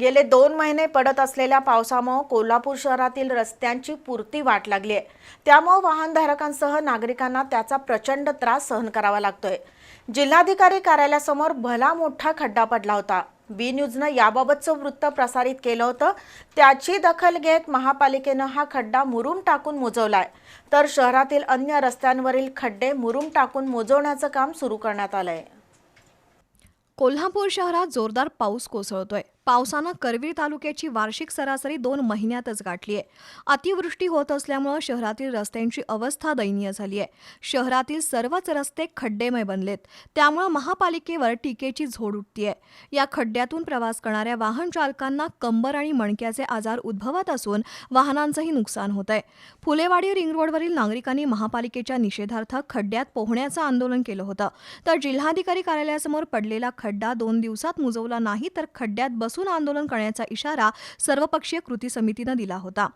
गेले दोन महिने पडत असलेल्या पावसामुळे कोल्हापूर शहरातील रस्त्यांची पुरती वाट लागली आहे. त्यामुळे वाहनधारकांसह नागरिकांना त्याचा प्रचंड त्रास सहन करावा लागतोय. जिल्हाधिकारी कार्यालयासमोर भला मोठा खड्डा पडला होता. बी न्यूजनं याबाबतचं वृत्त प्रसारित केलं होतं. त्याची दखल घेत महापालिकेनं हा खड्डा मुरुम टाकून मोजवलाय. तर शहरातील अन्य रस्त्यांवरील खड्डे मुरुम टाकून मोजवण्याचं काम सुरू करण्यात आलंय. कोल्हापूर शहरात जोरदार पाऊस कोसळतोय. पावसानं करवीर तालुक्याची वार्षिक सरासरी दोन महिन्यातच गाठली आहे. अतिवृष्टी होत असल्यामुळं शहरातील रस्त्यांची अवस्था दयनीय झाली आहे. शहरातील सर्वच रस्ते खड्डेमय बनलेत. त्यामुळं महापालिकेवर टीकेची झोड उठतीये. या खड्ड्यातून प्रवास करणाऱ्या वाहन चालकांना कंबर आणि मणक्याचे आजार उद्भवत असून वाहनांचंही नुकसान होत आहे. फुलेवाडी रिंग रोडवरील नागरिकांनी महापालिकेच्या निषेधार्थ खड्ड्यात पोहण्याचं आंदोलन केलं होतं. तर जिल्हाधिकारी कार्यालयासमोर पडलेला खड्डा दोन दिवसात मुजवला नाही तर खड्ड्यात बस बसून आंदोलन करण्याचा इशारा सर्वपक्षीय कृती समितीनं दिला होता.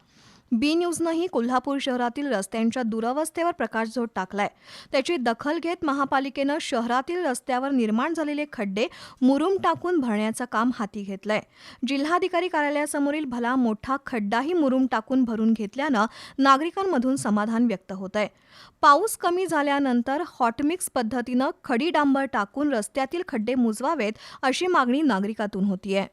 बी न्यूजनंही कोल्हापूर शहरातील रस्त्यांच्या दुरवस्थेवर प्रकाशझोत टाकलाय. त्याची दखल घेत महापालिकेनं शहरातील रस्त्यावर निर्माण झालेले खड्डे मुरुम टाकून भरण्याचं काम हाती घेतलंय. जिल्हाधिकारी कार्यालयासमोरील भला मोठा खड्डाही मुरुम टाकून भरून घेतल्यानं नागरिकांमधून समाधान व्यक्त होत आहे पाऊस कमी झाल्यानंतर हॉटमिक्स पद्धतीनं खडी डांबर टाकून रस्त्यातील खड्डे मुजवावेत अशी मागणी नागरिकातून होतीये.